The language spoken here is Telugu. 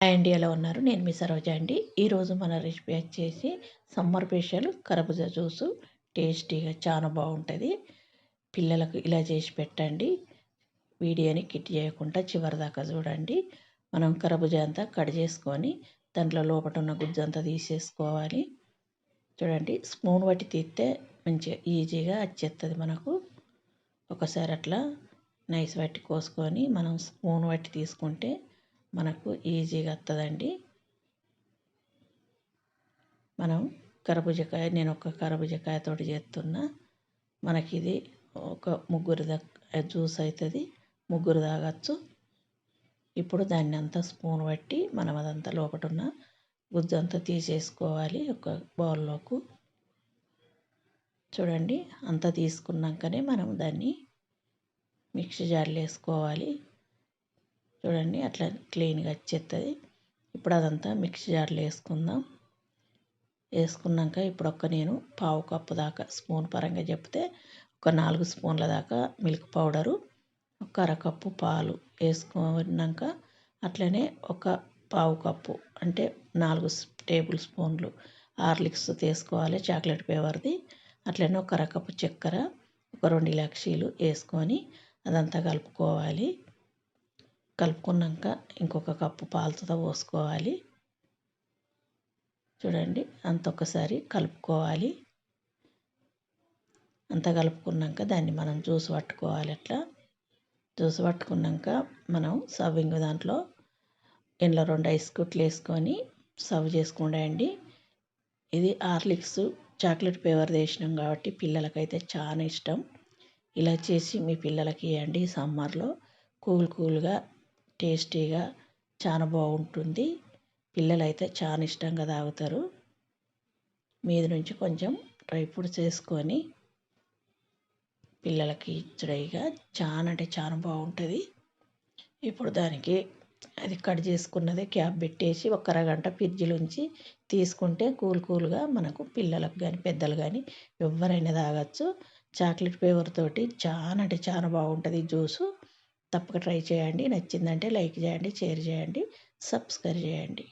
ఇండియాలో ఎలా ఉన్నారు. నేను మీ సరోజ అండి. ఈరోజు మన రెసిపీ వచ్చేసి సమ్మర్ స్పెషల్ కరబుజా జ్యూసు. టేస్టీగా చాలా బాగుంటుంది. పిల్లలకు ఇలా చేసి పెట్టండి. వీడియోని కిట్ చేయకుండా చివరి దాకా చూడండి. మనం కరబుజా అంతా కట్ చేసుకొని దాంట్లో లోపల ఉన్న గుజ్జు అంతా తీసేసుకోవాలి. చూడండి స్పూన్ బట్టి తీస్తే మంచిగా ఈజీగా వచ్చేస్తుంది మనకు. ఒకసారి అట్లా నైస్ బట్టి కోసుకొని మనం స్పూన్ బట్టి తీసుకుంటే మనకు ఈజీగా వస్తుందండి మనం కరబుజకాయ నేను ఒక కరబుజకాయతో చేస్తున్నా. మనకి ఇది ఒక ముగ్గురు జ్యూస్ అవుతుంది ముగ్గురు తాగచ్చు. ఇప్పుడు దాన్ని అంతా స్పూన్ పట్టి మనం అదంతా లోపల ఉన్న గుజ్జంతా తీసేసుకోవాలి ఒక బౌల్లోకి. చూడండి అంతా తీసుకున్నాకనే మనం దాన్ని మిక్సీ జార్లో వేసుకోవాలి. చూడండి అట్లా క్లీన్గా వచ్చేస్తుంది ఇప్పుడు అదంతా మిక్సీ జార్లో వేసుకుందాం. వేసుకున్నాక ఇప్పుడు ఒక్క నేను పావు కప్పు దాకా స్పూన్ పరంగా చెప్తే ఒక నాలుగు స్పూన్ల దాకా మిల్క్ పౌడరు ఒక అరకప్పు పాలు వేసుకున్నాక అట్లనే ఒక పావు కప్పు అంటే నాలుగు టేబుల్ స్పూన్లు హార్లిక్స్ తీసుకోవాలి చాక్లెట్ ఫ్లేవర్ది అట్లనే ఒక అరకప్పు చక్కెర ఒక రెండు ఇలాక్షీలు వేసుకొని అదంతా కలుపుకోవాలి. కలుపుకున్నాక ఇంకొక కప్పు పాలతో పోసుకోవాలి. చూడండి అంత ఒకసారి కలుపుకోవాలి. అంత కలుపుకున్నాక దాన్ని మనం జ్యూస్ పట్టుకోవాలి అట్లా. జ్యూస్ పట్టుకున్నాక మనం సర్వింగ్ దాంట్లో ఇంట్లో రెండు ఐస్ కుట్లు వేసుకొని సర్వ్ చేసుకుండండి. ఇది హార్లిక్స్ చాక్లెట్ ఫ్లేవర్ వేసినాం కాబట్టి పిల్లలకైతే చాలా ఇష్టం. ఇలా చేసి మీ పిల్లలకి ఇవ్వండి సమ్మర్లో. కూల్ కూల్గా టేస్టీగా చాలా బాగుంటుంది. పిల్లలు అయితే చాలా ఇష్టంగా తాగుతారు. మీద నుంచి కొంచెం డ్రై ఫ్రూట్స్ వేసుకొని పిల్లలకి ఇచ్చడైగా చాలా అంటే చాలా బాగుంటుంది. ఇప్పుడు దానికి అది కట్ చేసుకున్నది క్యాప్ పెట్టేసి ఒక అరగంట ఫ్రిడ్జ్లోంచి తీసుకుంటే కూల్ కూల్గా మనకు పిల్లలకు కానీ పెద్దలు కానీ ఎవరైనా తాగొచ్చు. చాక్లెట్ ఫ్లేవర్ తోటి చాలా అంటే చాలా బాగుంటుంది జ్యూసు. తప్పక ట్రై చేయండి. నచ్చిందంటే లైక్ చేయండి షేర్ చేయండి సబ్స్క్రైబ్ చేయండి.